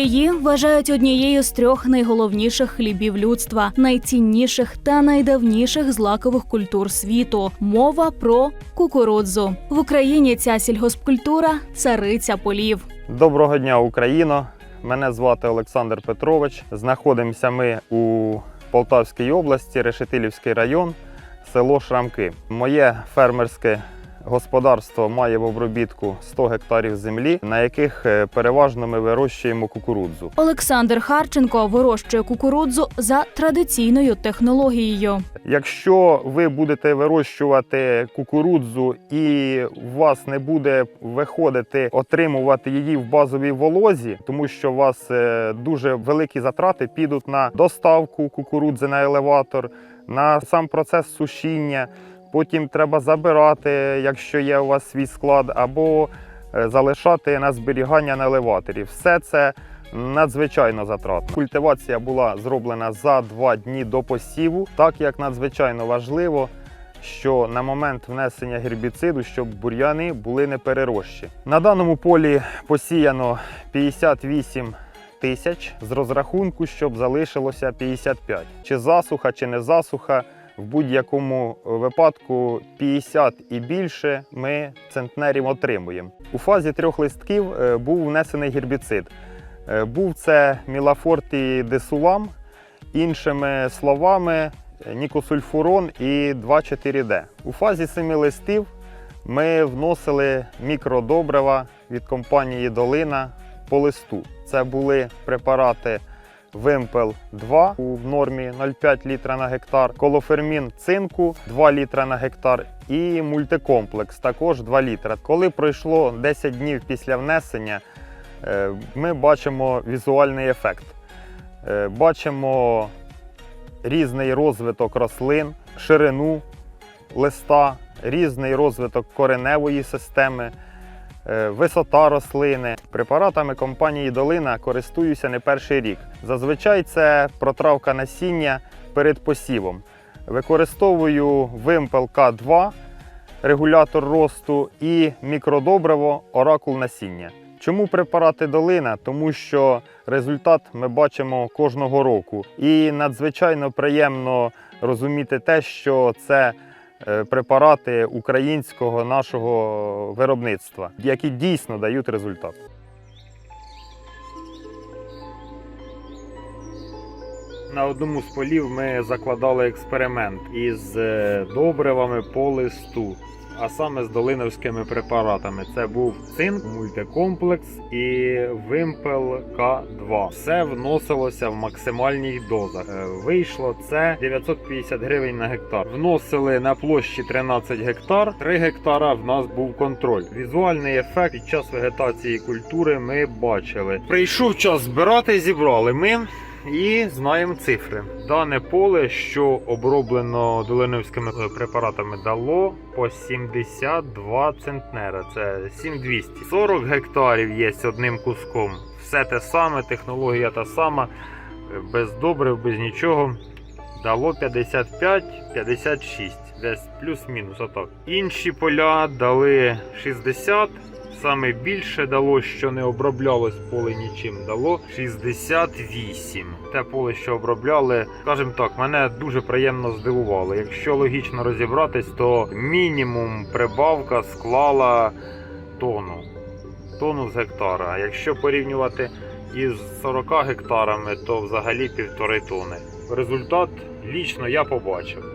Її вважають однією з трьох найголовніших хлібів людства, найцінніших та найдавніших злакових культур світу. Мова про кукурудзу в Україні. Ця сільгоспкультура цариця полів. Доброго дня, Україно! Мене звати Олександр Петрович. Знаходимося ми у Полтавській області, Решетилівський район, село Шрамки. Моє фермерське господарство має в обробітку 100 гектарів землі, на яких е, переважно ми вирощуємо кукурудзу. Олександр Харченко вирощує кукурудзу за традиційною технологією. Якщо ви будете вирощувати кукурудзу і у вас не буде виходити отримувати її в базовій волозі, тому що у вас е, дуже великі затрати підуть на доставку кукурудзи на елеватор, на сам процес сушіння. Потім треба забирати, якщо є у вас свій склад, або е, залишати на зберігання на елеваторі. Все це надзвичайно затрат. Культивація була зроблена за два дні до посіву, так як надзвичайно важливо, що на момент внесення гербіциду, щоб бур'яни були не перерощі. На даному полі посіяно 58 тисяч з розрахунку, щоб залишилося 55. Чи засуха, чи не засуха. В будь-якому випадку 50 і більше ми центнерів отримуємо. У фазі трьох листків е, був внесений гербіцид. Е, Був це Мілафорті десулам, іншими словами, нікосульфурон і 2,4-D. У фазі семи листів ми вносили мікродобрива від компанії Долина по листу. Це були препарати Вимпел 2 у нормі 0,5 літра на гектар, колофермін цинку 2 літра на гектар і мультикомплекс також 2 літра. Коли пройшло 10 днів після внесення, е, ми бачимо візуальний ефект. Е, Бачимо різний розвиток рослин, ширину листа, різний розвиток кореневої системи, висота рослини. Препаратами компанії Долина користуюся не перший рік. Зазвичай це протравка насіння перед посівом. Використовую вимпел К2, регулятор росту і мікродобриво оракул насіння. Чому препарати долина? Тому що результат ми бачимо кожного року. І надзвичайно приємно розуміти те, що це е, препарати українського нашого виробництва, які дійсно дають результат. На одному з полів ми закладали експеримент із е, добривами по листу, а саме з долиновськими препаратами. Це був цинк, мультикомплекс і вимпел К2. Все вносилося в максимальних дозах. Е, Вийшло це 950 гривень на гектар. Вносили на площі 13 гектар. 3 гектара в нас був контроль. Візуальний ефект під час вегетації культури ми бачили. Прийшов час збирати, зібрали ми. І знаємо цифри. Дане поле, що оброблено долиновськими е, препаратами, дало по 72 центнера. Це 7200. 40 гектарів є одним куском. Все те саме, технологія та сама, без добрив, без нічого. Дало 55-56, десь плюс-мінус отак. Інші поля дали 60. Саме більше дало, що не оброблялось поле нічим, дало 68. Те поле, що обробляли, скажімо так, мене дуже приємно здивувало. Якщо логічно розібратись, то мінімум прибавка склала тонну. Тонну з гектара. А якщо порівнювати із 40 гектарами, то взагалі півтори тони. Результат лічно я побачив.